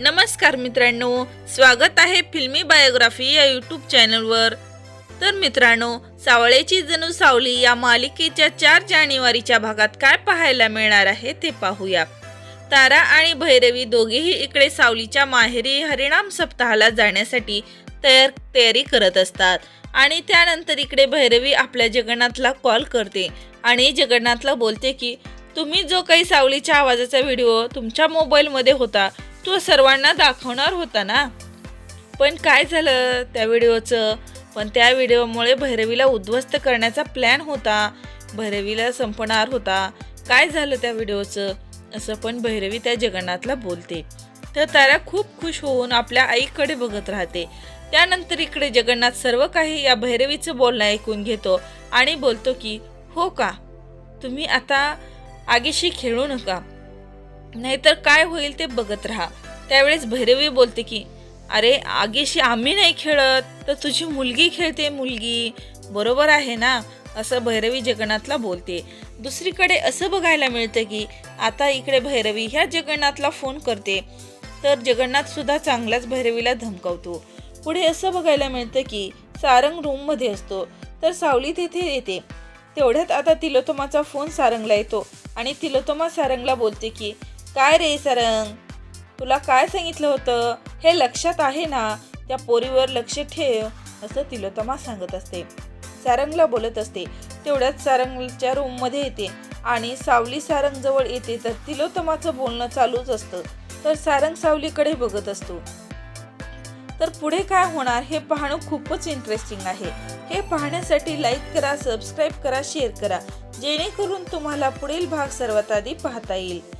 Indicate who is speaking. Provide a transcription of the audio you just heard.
Speaker 1: नमस्कार मित्रांनो स्वागत आहे फिल्मी बायोग्राफी या यूट्यूब चॅनलवर. तर मित्रांनो सावळेची जणू सावली या मालिकेच्या चार जानेवारीच्या भागात काय पाहायला मिळणार आहे ते पाहूया. तारा आणि भैरवी दोघेही इकडे सावलीच्या माहेरी हरिणाम सप्ताहाला जाण्यासाठी तयार तयारी करत असतात. आणि त्यानंतर इकडे भैरवी आपल्या जगन्नाथला कॉल करते आणि जगन्नाथला बोलते की तुम्ही जो काही सावलीच्या आवाजाचा व्हिडिओ तुमच्या मोबाईलमध्ये होता तो सर्वांना दाखवणार होता ना. पण काय झालं त्या व्हिडिओचं? पण त्या व्हिडिओमुळे भैरवीला उद्ध्वस्त करण्याचा प्लॅन होता. भैरवीला संपणार होता. काय झालं त्या व्हिडिओचं? असं पण भैरवी त्या जगन्नाथला बोलते. तर तारा खूप खुश होऊन आपल्या आईकडे बघत राहते. त्यानंतर इकडे जगन्नाथ सर्व काही या भैरवीचं बोलणं ऐकून घेतो आणि बोलतो की हो का? तुम्ही आता आगीशी खेळू नका. नाहीतर काय होईल ते बघत राहा. त्यावेळेस भैरवी बोलते की अरे आगीशी आम्ही नाही खेळत तर तुझी मुलगी खेळते मुलगी. बरोबर आहे ना असं भैरवी जगन्नाथला बोलते. दुसरीकडे असं बघायला मिळतं की आता इकडे भैरवी ह्या जगन्नाथला फोन करते. तर जगन्नाथसुद्धा चांगलाच भैरवीला धमकावतो. पुढे असं बघायला मिळतं की सारंग रूममध्ये असतो. तर सावली तेथे येते. तेवढ्यात आता तिलोतमाचा फोन सारंगला येतो आणि तिलोतमा सारंगला बोलते की काय रे सारंग? तुला काय सांगितलं होतं? हे लक्षात आहे ना? त्या पोरीवर लक्ष ठेव असं तिलोतमा सांगत असते. सारंगला बोलत असते. तेवढ्याच सारंगच्या रूममध्ये येते आणि सावली सारंग जवळ येते तर तिलोतमाचं बोलणं चालूच असतं. तर सारंग सावलीकडे बघत असतो. तर पुढे काय होणार हे पाहणं खूपच इंटरेस्टिंग आहे. हे पाहण्यासाठी लाईक करा सबस्क्राईब करा शेअर करा. जेणेकरून तुम्हाला पुढील भाग सर्वात आधी पाहता येईल.